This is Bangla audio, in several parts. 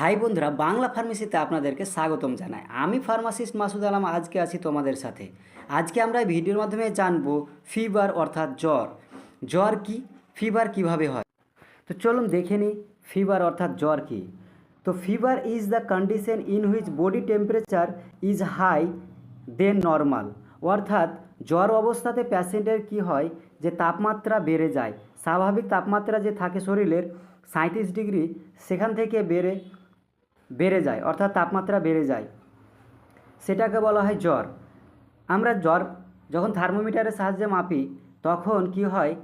হাই বন্ধুরা, বাংলা ফার্মেসিতে আপনাদেরকে স্বাগতম জানাই। আমি ফার্মাসিস্ট মাসুদ আলম, আজকে আছি তোমাদের সাথে। আজকে আমরা এই ভিডিওর মাধ্যমে জানব ফিভার অর্থাৎ জ্বর। জ্বর কি? ফিভার কীভাবে হয়? তো চলুন দেখে নিই ফিভার অর্থাৎ জ্বর কি। তো fever is the condition in which body temperature is high than normal. অর্থাৎ জ্বর অবস্থাতে প্যাশেন্টের কি হয়? যে তাপমাত্রা বেড়ে যায়। স্বাভাবিক তাপমাত্রা যে থাকে শরীরের সাঁত্রিশ ডিগ্রি সেখান থেকে বেড়ে বেড়ে যায়, অর্থাৎ তাপমাত্রা বেড়ে যায়। সেটাকে বলা হয় জ্বর। আমরা জ্বর যখন থার্মোমিটারের সাহায্যে মাপি, তখন কি হয়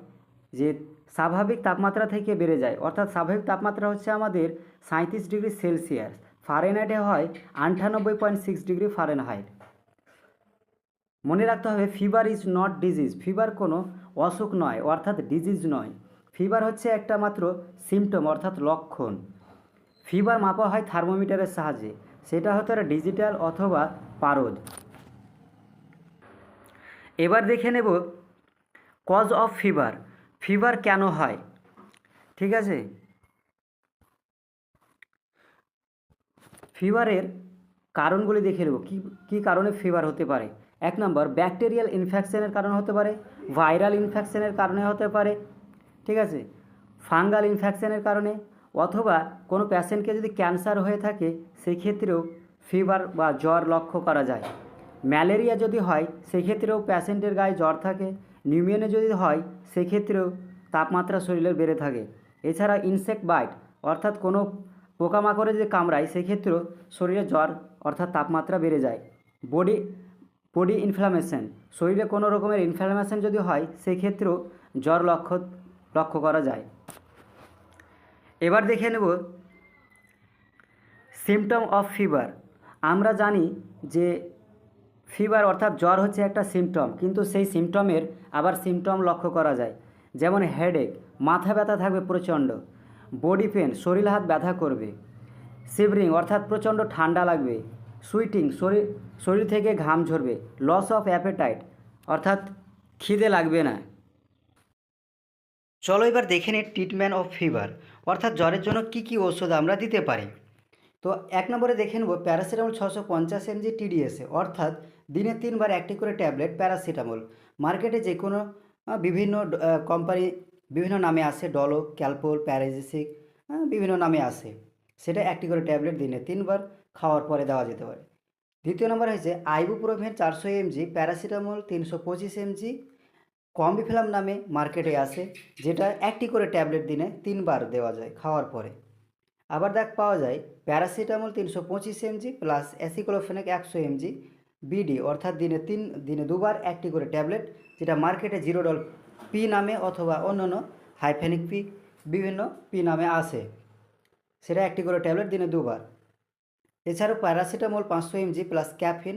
যে স্বাভাবিক তাপমাত্রা থেকে বেড়ে যায়, অর্থাৎ স্বাভাবিক তাপমাত্রা হচ্ছে আমাদের সাঁত্রিশ ডিগ্রি সেলসিয়াস। ফারেনহাইটে হয় আটানব্বই পয়েন্ট সিক্স ডিগ্রি ফারেনহাইট। মনে রাখতে হবে, fever is not disease. Fever কোনো অসুখ নয়, অর্থাৎ ডিজিজ নয়। ফিভার হচ্ছে একটা মাত্র সিমটম, অর্থাৎ লক্ষণ। ফিভার মাপা হয় থার্মোমিটারের সাহায্যে। সেটা হতে পারে ডিজিটাল অথবা পারদ। এবার দেখে নেব কজ অফ ফিভার ফিভার কেন হয়? ঠিক আছে? ফিভারের কারণগুলি দেখে নেব। কী কী কারণে ফিভার হতে পারে? এক নম্বর ব্যাকটেরিয়াল ইনফেকশনের কারণে হতে পারে ভাইরাল ইনফেকশনের কারণে হতে পারে, ঠিক আছে? ফাঙ্গাল ইনফেকশনের কারণে অথবা কোনো প্যাশেন্টকে যদি ক্যান্সার হয়ে থাকে, সেক্ষেত্রেও ফিভার বা জ্বর লক্ষ্য করা যায়। ম্যালেরিয়া যদি হয়, সেক্ষেত্রেও প্যাশেন্টের গায়ে জ্বর থাকে। নিউমোনিয়া যদি হয়, সেক্ষেত্রেও তাপমাত্রা শরীরের বেড়ে থাকে। এছাড়া ইনসেক্ট বাইট অর্থাৎ কোনো পোকামাকড়ে যদি কামড়ায়, সেক্ষেত্রেও শরীরে জ্বর, অর্থাৎ তাপমাত্রা বেড়ে যায়। বডি বডি ইনফ্লামেশন শরীরে কোনো রকমের ইনফ্লামেশন যদি হয়, সেক্ষেত্রেও জ্বর লক্ষ্য লক্ষ্য করা যায়। এবার দেখে নেব সিমটম অফ ফিভার আমরা জানি যে ফিভার অর্থাৎ জ্বর হচ্ছে একটা সিমটম কিন্তু সেই সিমটমের আবার সিমটম লক্ষ্য করা যায়। যেমন হেডেক মাথা ব্যথা থাকবে প্রচণ্ড বডি পেন শরীর হাত ব্যথা করবে শিভরিং অর্থাৎ প্রচণ্ড ঠান্ডা লাগবে সুইটিং শরীর শরীর থেকে ঘাম ঝরবে লস অফ অ্যাপেটাইট অর্থাৎ খিদে লাগবে না। চলো এবার দেখে নিই ট্রিটমেন্ট অফ ফিভার অর্থাৎ জ্বরের জন্য কী কী ওষুধ আমরা দিতে পারি। তো এক নম্বরে দেখে নেব প্যারাসিটামল ছশো পঞ্চাশ এমজি টিডিএসে অর্থাৎ দিনে তিনবার একটি করে ট্যাবলেট প্যারাসিটামল মার্কেটে যে কোনো বিভিন্ন কোম্পানি বিভিন্ন নামে আসে ডলো ক্যালপোল প্যারাজিসিক বিভিন্ন নামে আসে। সেটা একটি করে ট্যাবলেট দিনে তিনবার খাওয়ার পরে দেওয়া যেতে পারে। দ্বিতীয় নম্বর হয়েছে আইবুপ্রোভেন চারশো এমজি প্যারাসিটামল তিনশো পঁচিশ এমজি কম্বিফিলাম নামে মার্কেটে আসে যেটা একটি করে ট্যাবলেট দিনে তিনবার দেওয়া যায় খাওয়ার পরে। আবার দেখ, পাওয়া যায় প্যারাসিটামল তিনশো পঁচিশ এমজি প্লাস অ্যাসিক্লোফেনিক একশো এমজি বিডি, অর্থাৎ দিনে তিন, দিনে দুবার একটি করে ট্যাবলেট, যেটা মার্কেটে জিরোডল পি নামে অথবা অন্যান্য হাইফেনিক পি, বিভিন্ন পি নামে আসে সেটা একটি করে ট্যাবলেট দিনে দুবার। এছাড়াও প্যারাসিটামল পাঁচশো mg plus caffeine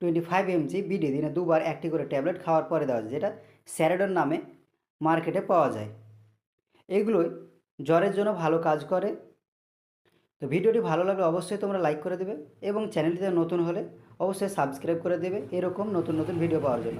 twenty five mg BD, দিনে দুবার একটি করে ট্যাবলেট খাওয়ার পরে দেওয়া যায়, যেটা স্যারেডন নামে মার্কেটে পাওয়া যায়। এগুলোই জ্বরের জন্য ভালো কাজ করে। তো ভিডিওটি ভালো লাগলে অবশ্যই তোমরা লাইক করে দেবে এবং চ্যানেলটিতে নতুন হলে অবশ্যই সাবস্ক্রাইব করে দেবে। এরকম নতুন নতুন ভিডিও পাওয়ার জন্য।